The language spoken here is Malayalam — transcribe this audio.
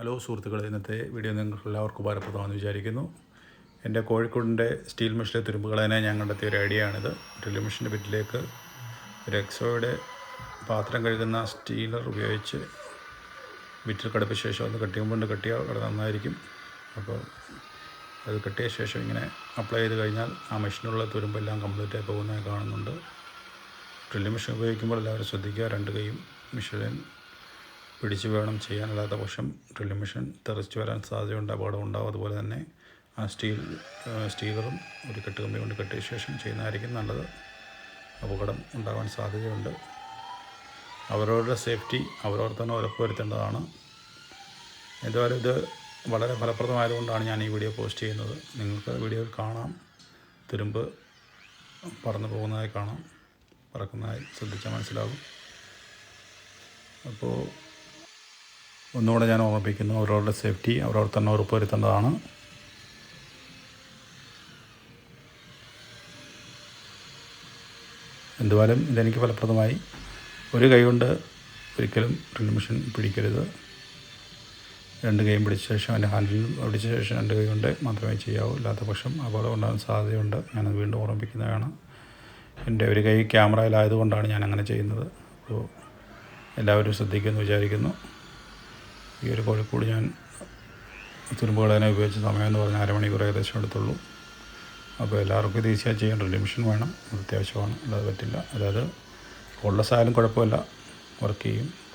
ഹലോ സുഹൃത്തുക്കളെ ഇന്നത്തെ വീഡിയോ നിങ്ങൾക്ക് എല്ലാവർക്കും ഉപകാരപ്രദമാണെന്ന് വിചാരിക്കുന്നു. എന്റെ കോഴിക്കോടിന്റെ സ്റ്റീൽ മെഷീനിലെ തുരുമ്പുകളതിനെ ഞാൻ കണ്ടെത്തിയ ഒരു ഐഡിയ ആണിത് ഡ്രില്ല് മെഷീന്റെ പിറ്റിലേക്ക് ഒരു എക്സോയുടെ പാത്രം കഴുകുന്ന സ്റ്റീലർ ഉപയോഗിച്ച് വിറ്റിൽ കടുപ്പിച്ച ശേഷം ഒന്ന് കട്ടിയും കൊണ്ട് കെട്ടിയാൽ വളരെ നന്നായിരിക്കും. അപ്പോൾ അത് കെട്ടിയ ശേഷം ഇങ്ങനെ അപ്ലൈ ചെയ്ത് കഴിഞ്ഞാൽ ആ മെഷീനുള്ള തുരുമ്പെല്ലാം കംപ്ലീറ്റ് ആയി പോകുന്നതായി കാണുന്നുണ്ട്. ഡ്രില്ല് മെഷീൻ ഉപയോഗിക്കുമ്പോൾ എല്ലാവരും ശ്രദ്ധിക്കുക. രണ്ട് കൈയും മെഷീൻ പിടിച്ച് വേണം ചെയ്യാൻ അല്ലാത്ത പക്ഷം ഡ്രില്ലിംഗ് മെഷീൻ തെറിച്ച് വരാൻ സാധ്യതയുണ്ട് അപകടം ഉണ്ടാവും. അതുപോലെ തന്നെ ആ സ്റ്റീൽ സ്റ്റീലറും ഒരു കെട്ടുകമ്പി കൊണ്ട് കെട്ടിയ ശേഷം ചെയ്യുന്നതായിരിക്കും നല്ലത്. അപകടം ഉണ്ടാകാൻ സാധ്യതയുണ്ട്. അവരവരുടെ സേഫ്റ്റി അവരവർ തന്നെ ഉറപ്പുവരുത്തേണ്ടതാണ് എന്തായാലും ഇത് വളരെ ഫലപ്രദമായതുകൊണ്ടാണ് ഞാൻ ഈ വീഡിയോ പോസ്റ്റ് ചെയ്യുന്നത്. നിങ്ങൾക്ക് വീഡിയോയിൽ കാണാം. തുരുമ്പ് പറന്നു പോകുന്നതായി കാണാം. പറക്കുന്നതായി ശ്രദ്ധിച്ചാൽ മനസ്സിലാകും. അപ്പോൾ ഒന്നുകൂടെ ഞാൻ ഓർമ്മിപ്പിക്കുന്നു അവരവരുടെ സേഫ്റ്റി അവരവർ തന്നെ ഉറപ്പുവരുത്തേണ്ടതാണ് എന്തുവാലും ഇതെനിക്ക് ഫലപ്രദമായി. ഒരു കൈ കൊണ്ട് ഒരിക്കലും ഡ്രിൽ മെഷീൻ പിടിക്കരുത്. രണ്ട് കൈയും പിടിച്ച ശേഷം അതിന്റെ ഹാൻഡിൽ പിടിച്ച ശേഷം രണ്ട് കൈ കൊണ്ട് മാത്രമേ ചെയ്യാവൂ. അല്ലാത്ത പക്ഷം അപകടം ഉണ്ടാകാൻ സാധ്യതയുണ്ട്. ഞാനത് വീണ്ടും ഓർമ്മിപ്പിക്കുന്നതാണ്. എന്റെ ഒരു കൈ ക്യാമറയിലായതുകൊണ്ടാണ് ഞാൻ അങ്ങനെ ചെയ്യുന്നത്. അപ്പോൾ എല്ലാവരും ശ്രദ്ധിക്കുമെന്ന് വിചാരിക്കുന്നു. ഈ ഒരു കോഴിക്കോട് ഞാൻ തുരുമ്പുകളതിനെ ഉപയോഗിച്ച സമയം എന്ന് പറഞ്ഞാൽ അരമണിക്കൂർ ഏകദേശം എടുത്തുള്ളൂ. അപ്പോൾ എല്ലാവർക്കും ഇത് ഈസിയായി ചെയ്യാൻ ഡ്രില്ലിംഗ് മെഷീൻ വേണം. അത്യാവശ്യമാണ്. അല്ലാതെ പറ്റില്ല. അതായത് കോൾഡസ് സാധനം കുഴപ്പമില്ല. വർക്ക് ചെയ്യും.